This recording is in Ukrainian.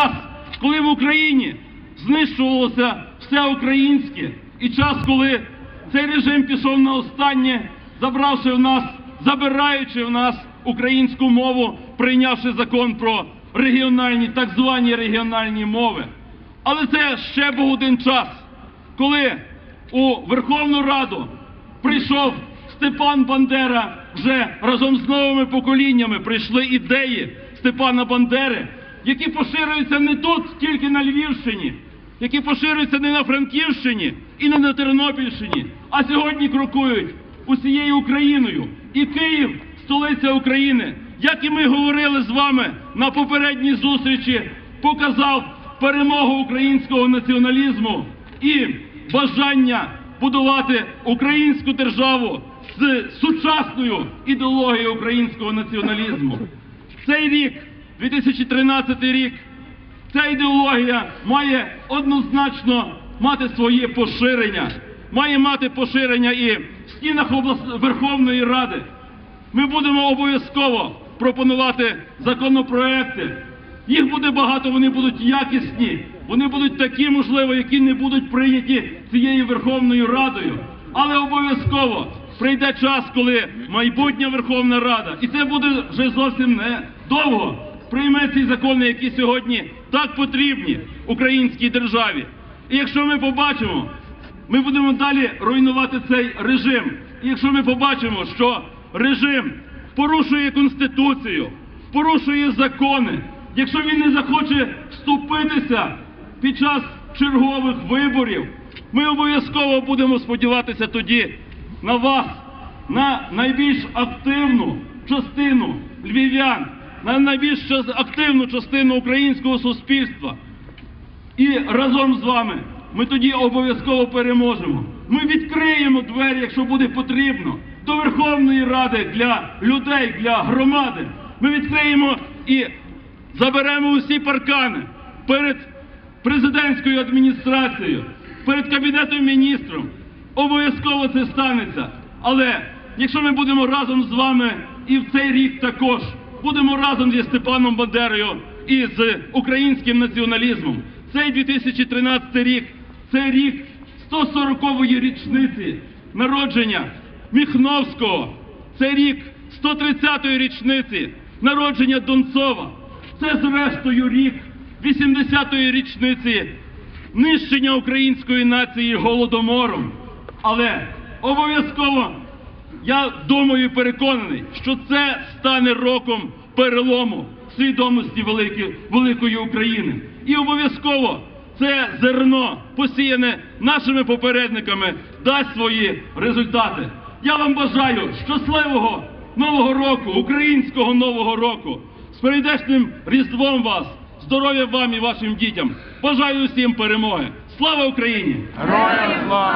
час, коли в Україні знищувалося все українське, і час, коли цей режим пішов на останнє, забравши в нас, забираючи в нас українську мову, прийнявши закон про регіональні, так звані регіональні мови. Але це ще був один час, коли у Верховну Раду прийшов Степан Бандера вже разом з новими поколіннями прийшли ідеї Степана Бандери, які поширюються не тут, тільки на Львівщині, які поширюються не на Франківщині і не на Тернопільщині, а сьогодні крокують усією Україною. І Київ, столиця України, як і ми говорили з вами на попередній зустрічі, показав перемогу українського націоналізму і бажання будувати українську державу з сучасною ідеологією українського націоналізму. Цей рік, 2013 рік, ця ідеологія має однозначно мати своє поширення, має мати поширення і в стінах облас- Верховної Ради. Ми будемо обов'язково пропонувати законопроекти. Їх буде багато, вони будуть якісні, вони будуть такі, можливо, які не будуть прийняті цією Верховною Радою. Але обов'язково прийде час, коли майбутня Верховна Рада, і це буде вже зовсім не довго, прийме ці закони, які сьогодні так потрібні українській державі. І якщо ми побачимо, ми будемо далі руйнувати цей режим. І якщо ми побачимо, що режим порушує конституцію, порушує закони, якщо він не захоче вступитися під час чергових виборів, ми обов'язково будемо сподіватися тоді на вас, на найбільш активну частину львів'ян, на найбільш активну частину українського суспільства. І разом з вами ми тоді обов'язково переможемо. Ми відкриємо двері, якщо буде потрібно, до Верховної Ради для людей, для громади. Ми відкриємо і заберемо усі паркани перед президентською адміністрацією, перед кабінетом міністрів. Обов'язково це станеться. Але якщо ми будемо разом з вами і в цей рік також будемо разом зі Степаном Бандерою і з українським націоналізмом. Цей 2013 рік це рік 140-ї річниці народження Міхновського. Це рік 130-ї річниці народження Донцова. Це зрештою рік 80-ї річниці нищення української нації голодомором. Але обов'язково я думаю, і переконаний, що це стане роком перелому свідомості великої, великої України. І обов'язково це зерно, посіяне нашими попередниками, дасть свої результати. Я вам бажаю щасливого нового року, українського нового року, з прийдешнім різдвом вас, здоров'я вам і вашим дітям. Бажаю усім перемоги. Слава Україні! Героям слава!